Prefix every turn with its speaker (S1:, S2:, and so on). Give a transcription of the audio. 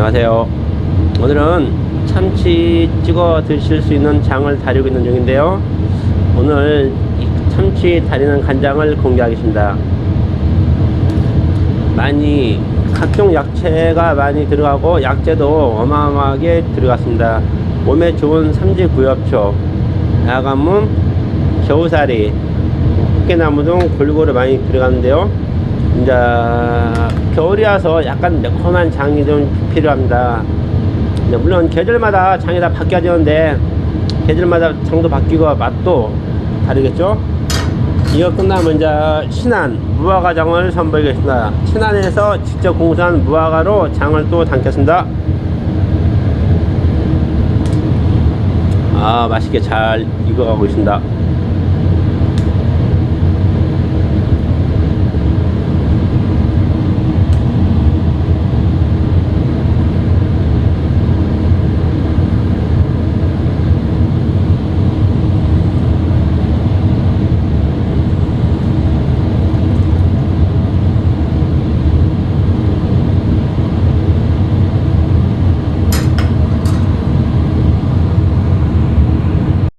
S1: 안녕하세요. 오늘은 참치 찍어 드실 수 있는 장을 다리고 있는 중인데요. 오늘 이 참치 다리는 간장을 공개하겠습니다. 많이 각종 약재가 많이 들어가고 약재도 어마어마하게 들어갔습니다. 몸에 좋은 삼지 구엽초, 야간문, 겨우살이, 흑개나무 등 골고루 많이 들어가는데요. 이제 겨울이라서 약간 매콤한 장이 좀 필요합니다. 물론 계절마다 장이 다 바뀌어야 되는데 계절마다 장도 바뀌고 맛도 다르겠죠? 이거 끝나면 이제 신안 무화과장을 선보이겠습니다. 신안에서 직접 공수한 무화과로 장을 또 담겠습니다. 아 맛있게 잘 익어가고 있습니다.